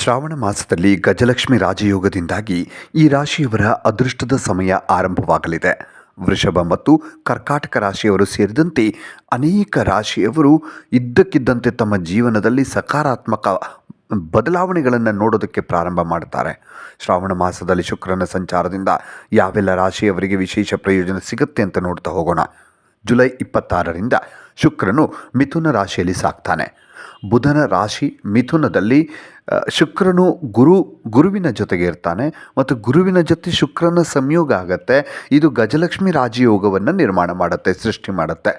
ಶ್ರಾವಣ ಮಾಸದಲ್ಲಿ ಗಜಲಕ್ಷ್ಮಿ ರಾಜಯೋಗದಿಂದಾಗಿ ಈ ರಾಶಿಯವರ ಅದೃಷ್ಟದ ಸಮಯ ಆರಂಭವಾಗಲಿದೆ. ವೃಷಭ ಮತ್ತು ಕರ್ಕಾಟಕ ರಾಶಿಯವರು ಸೇರಿದಂತೆ ಅನೇಕ ರಾಶಿಯವರು ಇದ್ದಕ್ಕಿದ್ದಂತೆ ತಮ್ಮ ಜೀವನದಲ್ಲಿ ಸಕಾರಾತ್ಮಕ ಬದಲಾವಣೆಗಳನ್ನು ನೋಡೋದಕ್ಕೆ ಪ್ರಾರಂಭ ಮಾಡ್ತಾರೆ. ಶ್ರಾವಣ ಮಾಸದಲ್ಲಿ ಶುಕ್ರನ ಸಂಚಾರದಿಂದ ಯಾವೆಲ್ಲ ರಾಶಿಯವರಿಗೆ ವಿಶೇಷ ಪ್ರಯೋಜನ ಸಿಗುತ್ತೆ ಅಂತ ನೋಡ್ತಾ ಹೋಗೋಣ. ಜುಲೈ ಇಪ್ಪತ್ತಾರರಿಂದ ಶುಕ್ರನು ಮಿಥುನ ರಾಶಿಯಲ್ಲಿ ಸಾಕ್ತಾನೆ. ಬುಧನ ರಾಶಿ ಮಿಥುನದಲ್ಲಿ ಶುಕ್ರನು ಗುರು, ಗುರುವಿನ ಜೊತೆಗೆ ಇರ್ತಾನೆ ಮತ್ತು ಗುರುವಿನ ಜೊತೆ ಶುಕ್ರನ ಸಂಯೋಗ ಆಗತ್ತೆ. ಇದು ಗಜಲಕ್ಷ್ಮಿ ರಾಜಯೋಗವನ್ನು ನಿರ್ಮಾಣ ಮಾಡುತ್ತೆ, ಸೃಷ್ಟಿ ಮಾಡುತ್ತೆ.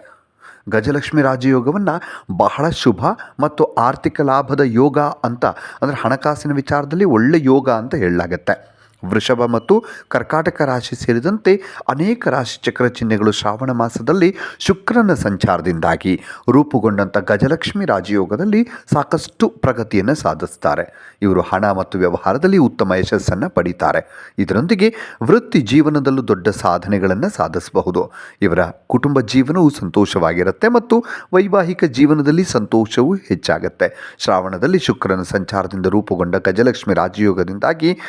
ಗಜಲಕ್ಷ್ಮಿ ರಾಜಯೋಗವನ್ನು ಬಹಳ ಶುಭ ಮತ್ತು ಆರ್ಥಿಕ ಲಾಭದ ಯೋಗ ಅಂತ, ಅಂದರೆ ಹಣಕಾಸಿನ ವಿಚಾರದಲ್ಲಿ ಒಳ್ಳೆ ಯೋಗ ಅಂತ ಹೇಳಲಾಗತ್ತೆ. ವೃಷಭ ಮತ್ತು ಕರ್ಕಾಟಕ ರಾಶಿ ಸೇರಿದಂತೆ ಅನೇಕ ರಾಶಿ ಚಕ್ರ ಚಿಹ್ನೆಗಳು ಶ್ರಾವಣ ಮಾಸದಲ್ಲಿ ಶುಕ್ರನ ಸಂಚಾರದಿಂದಾಗಿ ರೂಪುಗೊಂಡಂಥ ಗಜಲಕ್ಷ್ಮಿ ರಾಜಯೋಗದಲ್ಲಿ ಸಾಕಷ್ಟು ಪ್ರಗತಿಯನ್ನು ಸಾಧಿಸ್ತಾರೆ. ಇವರು ಹಣ ಮತ್ತು ವ್ಯವಹಾರದಲ್ಲಿ ಉತ್ತಮ ಯಶಸ್ಸನ್ನು ಪಡೀತಾರೆ. ಇದರೊಂದಿಗೆ ವೃತ್ತಿ ಜೀವನದಲ್ಲೂ ದೊಡ್ಡ ಸಾಧನೆಗಳನ್ನು ಸಾಧಿಸಬಹುದು. ಇವರ ಕುಟುಂಬ ಜೀವನವು ಸಂತೋಷವಾಗಿರುತ್ತೆ ಮತ್ತು ವೈವಾಹಿಕ ಜೀವನದಲ್ಲಿ ಸಂತೋಷವೂ ಹೆಚ್ಚಾಗುತ್ತೆ. ಶ್ರಾವಣದಲ್ಲಿ ಶುಕ್ರನ ಸಂಚಾರದಿಂದ ರೂಪುಗೊಂಡ ಗಜಲಕ್ಷ್ಮಿ ರಾಜಯೋಗದಿಂದಾಗಿ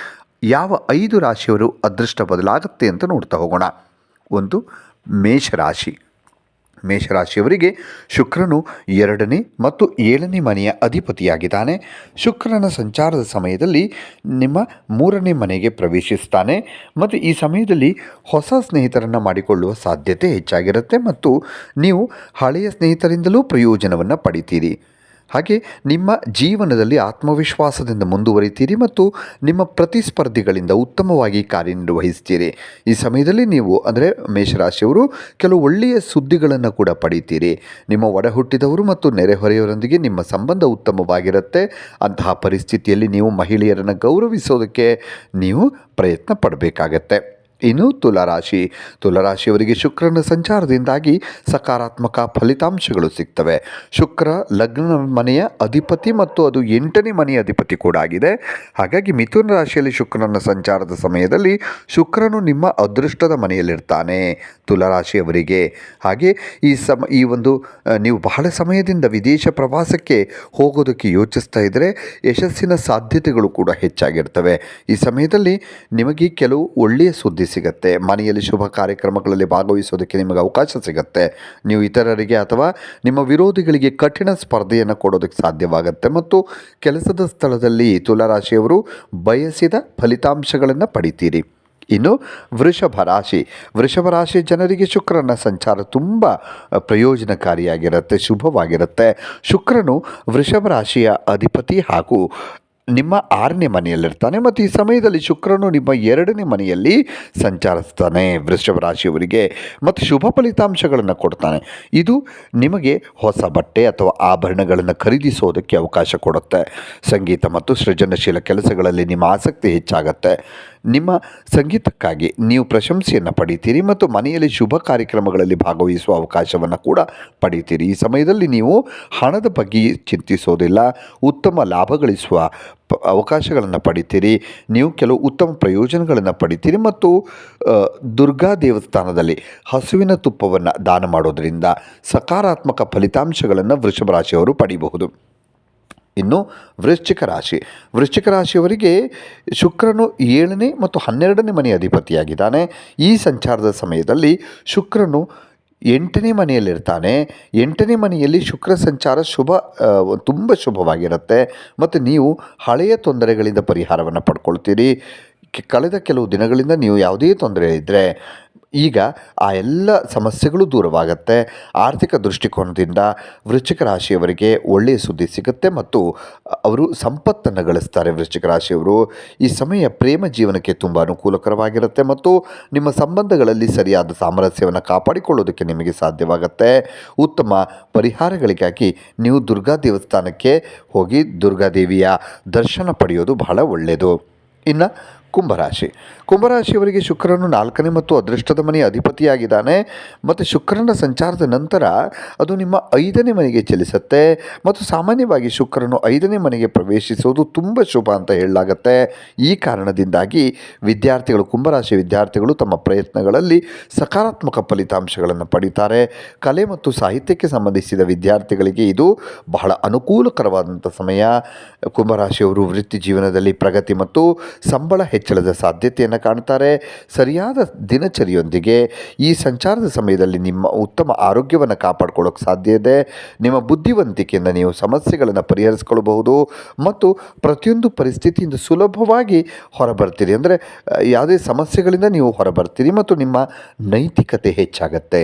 ಯಾವ ಐದು ರಾಶಿಯವರು ಅದೃಷ್ಟ ಬದಲಾಗುತ್ತೆ ಅಂತ ನೋಡ್ತಾ ಹೋಗೋಣ. ಒಂದು, ಮೇಷರಾಶಿ. ಮೇಷರಾಶಿಯವರಿಗೆ ಶುಕ್ರನು ಎರಡನೇ ಮತ್ತು ಏಳನೇ ಮನೆಯ ಅಧಿಪತಿಯಾಗಿದ್ದಾನೆ. ಶುಕ್ರನ ಸಂಚಾರದ ಸಮಯದಲ್ಲಿ ನಿಮ್ಮ ಮೂರನೇ ಮನೆಗೆ ಪ್ರವೇಶಿಸ್ತಾನೆ ಮತ್ತು ಈ ಸಮಯದಲ್ಲಿ ಹೊಸ ಸ್ನೇಹಿತರನ್ನು ಮಾಡಿಕೊಳ್ಳುವ ಸಾಧ್ಯತೆ ಹೆಚ್ಚಾಗಿರುತ್ತೆ ಮತ್ತು ನೀವು ಹಳೆಯ ಸ್ನೇಹಿತರಿಂದಲೂ ಪ್ರಯೋಜನವನ್ನು ಪಡಿತೀರಿ. ಹಾಗೆ ನಿಮ್ಮ ಜೀವನದಲ್ಲಿ ಆತ್ಮವಿಶ್ವಾಸದಿಂದ ಮುಂದುವರಿತೀರಿ ಮತ್ತು ನಿಮ್ಮ ಪ್ರತಿಸ್ಪರ್ಧಿಗಳಿಂದ ಉತ್ತಮವಾಗಿ ಕಾರ್ಯನಿರ್ವಹಿಸ್ತೀರಿ. ಈ ಸಮಯದಲ್ಲಿ ನೀವು ಅಂದರೆ ಮೇಷರಾಶಿಯವರು ಕೆಲವು ಒಳ್ಳೆಯ ಸುದ್ದಿಗಳನ್ನು ಕೂಡ ಪಡಿತೀರಿ. ನಿಮ್ಮ ಒಡಹುಟ್ಟಿದವರು ಮತ್ತು ನೆರೆಹೊರೆಯವರೊಂದಿಗೆ ನಿಮ್ಮ ಸಂಬಂಧ ಉತ್ತಮವಾಗಿರುತ್ತೆ. ಅಂತಹ ಪರಿಸ್ಥಿತಿಯಲ್ಲಿ ನೀವು ಮಹಿಳೆಯರನ್ನು ಗೌರವಿಸೋದಕ್ಕೆ ನೀವು ಪ್ರಯತ್ನ ಪಡಬೇಕಾಗತ್ತೆ. ಇನ್ನು ತುಲರಾಶಿ. ತುಲರಾಶಿಯವರಿಗೆ ಶುಕ್ರನ ಸಂಚಾರದಿಂದಾಗಿ ಸಕಾರಾತ್ಮಕ ಫಲಿತಾಂಶಗಳು ಸಿಗ್ತವೆ. ಶುಕ್ರ ಲಗ್ನ ಮನೆಯ ಅಧಿಪತಿ ಮತ್ತು ಅದು ಎಂಟನೇ ಮನೆಯ ಅಧಿಪತಿ ಕೂಡ ಆಗಿದೆ. ಹಾಗಾಗಿ ಮಿಥುನ ರಾಶಿಯಲ್ಲಿ ಶುಕ್ರನ ಸಂಚಾರದ ಸಮಯದಲ್ಲಿ ಶುಕ್ರನು ನಿಮ್ಮ ಅದೃಷ್ಟದ ಮನೆಯಲ್ಲಿರ್ತಾನೆ ತುಲರಾಶಿಯವರಿಗೆ. ಹಾಗೆ ಈ ಸಮ, ಈ ಒಂದು ನೀವು ಬಹಳ ಸಮಯದಿಂದ ವಿದೇಶ ಪ್ರವಾಸಕ್ಕೆ ಹೋಗೋದಕ್ಕೆ ಯೋಚಿಸ್ತಾ ಇದ್ದರೆ ಯಶಸ್ಸಿನ ಸಾಧ್ಯತೆಗಳು ಕೂಡ ಹೆಚ್ಚಾಗಿರ್ತವೆ. ಈ ಸಮಯದಲ್ಲಿ ನಿಮಗೆ ಕೆಲವು ಒಳ್ಳೆಯ ಸುದ್ದಿ ಸಿಗುತ್ತೆ. ಮನೆಯಲ್ಲಿ ಶುಭ ಕಾರ್ಯಕ್ರಮಗಳಲ್ಲಿ ಭಾಗವಹಿಸೋದಕ್ಕೆ ನಿಮಗೆ ಅವಕಾಶ ಸಿಗುತ್ತೆ. ನೀವು ಇತರರಿಗೆ ಅಥವಾ ನಿಮ್ಮ ವಿರೋಧಿಗಳಿಗೆ ಕಠಿಣ ಸ್ಪರ್ಧೆಯನ್ನು ಕೊಡೋದಕ್ಕೆ ಸಾಧ್ಯವಾಗುತ್ತೆ. ಮತ್ತು ಕೆಲಸದ ಸ್ಥಳದಲ್ಲಿ ತುಲಾರಾಶಿಯವರು ಬಯಸಿದ ಫಲಿತಾಂಶಗಳನ್ನು ಪಡಿತೀರಿ. ಇನ್ನು ವೃಷಭ ರಾಶಿ. ವೃಷಭ ರಾಶಿ ಜನರಿಗೆ ಶುಕ್ರನ ಸಂಚಾರ ತುಂಬ ಪ್ರಯೋಜನಕಾರಿಯಾಗಿರುತ್ತೆ, ಶುಭವಾಗಿರುತ್ತೆ. ಶುಕ್ರನು ವೃಷಭ ರಾಶಿಯ ಅಧಿಪತಿ ಹಾಗೂ ನಿಮ್ಮ ಆರನೇ ಮನೆಯಲ್ಲಿರ್ತಾನೆ ಮತ್ತು ಈ ಸಮಯದಲ್ಲಿ ಶುಕ್ರನು ನಿಮ್ಮ ಎರಡನೇ ಮನೆಯಲ್ಲಿ ಸಂಚರಿಸ್ತಾನೆ. ವೃಷಭ ರಾಶಿಯವರಿಗೆ ಮತ್ತು ಶುಭ ಫಲಿತಾಂಶಗಳನ್ನು ಕೊಡ್ತಾನೆ. ಇದು ನಿಮಗೆ ಹೊಸ ಬಟ್ಟೆ ಅಥವಾ ಆಭರಣಗಳನ್ನು ಖರೀದಿಸೋದಕ್ಕೆ ಅವಕಾಶ ಕೊಡುತ್ತೆ. ಸಂಗೀತ ಮತ್ತು ಸೃಜನಶೀಲ ಕೆಲಸಗಳಲ್ಲಿ ನಿಮ್ಮ ಆಸಕ್ತಿ ಹೆಚ್ಚಾಗುತ್ತೆ. ನಿಮ್ಮ ಸಂಗೀತಕ್ಕಾಗಿ ನೀವು ಪ್ರಶಂಸೆಯನ್ನು ಪಡೀತೀರಿ ಮತ್ತು ಮನೆಯಲ್ಲಿ ಶುಭ ಕಾರ್ಯಕ್ರಮಗಳಲ್ಲಿ ಭಾಗವಹಿಸುವ ಅವಕಾಶವನ್ನು ಕೂಡ ಪಡೀತೀರಿ. ಈ ಸಮಯದಲ್ಲಿ ನೀವು ಹಣದ ಬಗ್ಗೆ ಚಿಂತಿಸೋದಿಲ್ಲ. ಉತ್ತಮ ಲಾಭ ಗಳಿಸುವ ಪ ಅವಕಾಶಗಳನ್ನು ಪಡಿತೀರಿ, ನೀವು ಕೆಲವು ಉತ್ತಮ ಪ್ರಯೋಜನಗಳನ್ನು ಪಡಿತೀರಿ ಮತ್ತು ದುರ್ಗಾ ದೇವಸ್ಥಾನದಲ್ಲಿ ಹಸುವಿನ ತುಪ್ಪವನ್ನು ದಾನ ಮಾಡೋದರಿಂದ ಸಕಾರಾತ್ಮಕ ಫಲಿತಾಂಶಗಳನ್ನು ವೃಷಭ ರಾಶಿಯವರು ಪಡಿಬಹುದು. ಇನ್ನು ವೃಶ್ಚಿಕ ರಾಶಿ, ವೃಶ್ಚಿಕ ರಾಶಿಯವರಿಗೆ ಶುಕ್ರನು ಏಳನೇ ಮತ್ತು ಹನ್ನೆರಡನೇ ಮನೆಯ ಅಧಿಪತಿಯಾಗಿದ್ದಾನೆ. ಈ ಸಂಚಾರದ ಸಮಯದಲ್ಲಿ ಶುಕ್ರನು ಎಂಟನೇ ಮನೆಯಲ್ಲಿರ್ತಾನೆ. ಎಂಟನೇ ಮನೆಯಲ್ಲಿ ಶುಕ್ರ ಸಂಚಾರ ಶುಭ ತುಂಬ ಶುಭವಾಗಿರುತ್ತೆ. ಮತ್ತು ನೀವು ಹಳೆಯ ತೊಂದರೆಗಳಿಂದ ಪರಿಹಾರವನ್ನು ಪಡ್ಕೊಳ್ತೀರಿ. ಕಳೆದ ಕೆಲವು ದಿನಗಳಿಂದ ನೀವು ಯಾವುದೇ ತೊಂದರೆ ಇದ್ದರೆ ಈಗ ಆ ಎಲ್ಲ ಸಮಸ್ಯೆಗಳು ದೂರವಾಗುತ್ತೆ. ಆರ್ಥಿಕ ದೃಷ್ಟಿಕೋನದಿಂದ ವೃಶ್ಚಿಕ ರಾಶಿಯವರಿಗೆ ಒಳ್ಳೆಯ ಸುದ್ದಿ ಸಿಗುತ್ತೆ ಮತ್ತು ಅವರು ಸಂಪತ್ತನ್ನು ಗಳಿಸ್ತಾರೆ ವೃಶ್ಚಿಕ ರಾಶಿಯವರು. ಈ ಸಮಯ ಪ್ರೇಮ ಜೀವನಕ್ಕೆ ತುಂಬ ಅನುಕೂಲಕರವಾಗಿರುತ್ತೆ ಮತ್ತು ನಿಮ್ಮ ಸಂಬಂಧಗಳಲ್ಲಿ ಸರಿಯಾದ ಸಾಮರಸ್ಯವನ್ನು ಕಾಪಾಡಿಕೊಳ್ಳೋದಕ್ಕೆ ನಿಮಗೆ ಸಾಧ್ಯವಾಗುತ್ತೆ. ಉತ್ತಮ ಪರಿಹಾರಗಳಿಗಾಗಿ ನೀವು ದುರ್ಗಾ ದೇವಸ್ಥಾನಕ್ಕೆ ಹೋಗಿ ದುರ್ಗಾದೇವಿಯ ದರ್ಶನ ಪಡೆಯೋದು ಬಹಳ ಒಳ್ಳೆಯದು. ಇನ್ನು ಕುಂಭರಾಶಿ. ಕುಂಭರಾಶಿಯವರಿಗೆ ಶುಕ್ರನು ನಾಲ್ಕನೇ ಮತ್ತು ಅದೃಷ್ಟದ ಮನೆಯ ಅಧಿಪತಿಯಾಗಿದ್ದಾನೆ. ಮತ್ತು ಶುಕ್ರನ ಸಂಚಾರದ ನಂತರ ಅದು ನಿಮ್ಮ ಐದನೇ ಮನೆಗೆ ಚಲಿಸುತ್ತೆ. ಮತ್ತು ಸಾಮಾನ್ಯವಾಗಿ ಶುಕ್ರನು ಐದನೇ ಮನೆಗೆ ಪ್ರವೇಶಿಸುವುದು ತುಂಬ ಶುಭ ಅಂತ ಹೇಳಲಾಗತ್ತೆ. ಈ ಕಾರಣದಿಂದಾಗಿ ವಿದ್ಯಾರ್ಥಿಗಳು, ಕುಂಭರಾಶಿ ವಿದ್ಯಾರ್ಥಿಗಳು ತಮ್ಮ ಪ್ರಯತ್ನಗಳಲ್ಲಿ ಸಕಾರಾತ್ಮಕ ಫಲಿತಾಂಶಗಳನ್ನು ಪಡೀತಾರೆ. ಕಲೆ ಮತ್ತು ಸಾಹಿತ್ಯಕ್ಕೆ ಸಂಬಂಧಿಸಿದ ವಿದ್ಯಾರ್ಥಿಗಳಿಗೆ ಇದು ಬಹಳ ಅನುಕೂಲಕರವಾದಂಥ ಸಮಯ. ಕುಂಭರಾಶಿಯವರು ವೃತ್ತಿ ಜೀವನದಲ್ಲಿ ಪ್ರಗತಿ ಮತ್ತು ಸಂಬಳ ಹೆಚ್ಚಳದ ಸಾಧ್ಯತೆಯನ್ನು ಕಾಣ್ತಾರೆ. ಸರಿಯಾದ ದಿನಚರಿಯೊಂದಿಗೆ ಈ ಸಂಚಾರದ ಸಮಯದಲ್ಲಿ ನಿಮ್ಮ ಉತ್ತಮ ಆರೋಗ್ಯವನ್ನು ಕಾಪಾಡ್ಕೊಳ್ಳೋಕೆ ಸಾಧ್ಯ ಇದೆ. ನಿಮ್ಮ ಬುದ್ಧಿವಂತಿಕೆಯಿಂದ ನೀವು ಸಮಸ್ಯೆಗಳನ್ನು ಪರಿಹರಿಸ್ಕೊಳ್ಬಹುದು ಮತ್ತು ಪ್ರತಿಯೊಂದು ಪರಿಸ್ಥಿತಿಯಿಂದ ಸುಲಭವಾಗಿ ಹೊರಬರ್ತೀರಿ. ಅಂದರೆ, ಯಾವುದೇ ಸಮಸ್ಯೆಗಳಿಂದ ನೀವು ಹೊರಬರ್ತೀರಿ ಮತ್ತು ನಿಮ್ಮ ನೈತಿಕತೆ ಹೆಚ್ಚಾಗತ್ತೆ.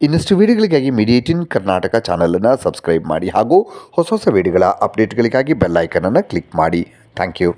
ಇನ್ನಷ್ಟು ವಿಡಿಯೋಗಳಿಗಾಗಿ ಮೀಡಿಯೇಟಿನ್ ಕರ್ನಾಟಕ ಚಾನಲನ್ನು ಸಬ್ಸ್ಕ್ರೈಬ್ ಮಾಡಿ ಹಾಗೂ ಹೊಸ ಹೊಸ ವಿಡಿಯೋಗಳ ಅಪ್ಡೇಟ್ಗಳಿಗಾಗಿ ಬೆಲ್ ಐಕನನ್ನು ಕ್ಲಿಕ್ ಮಾಡಿ. Thank you.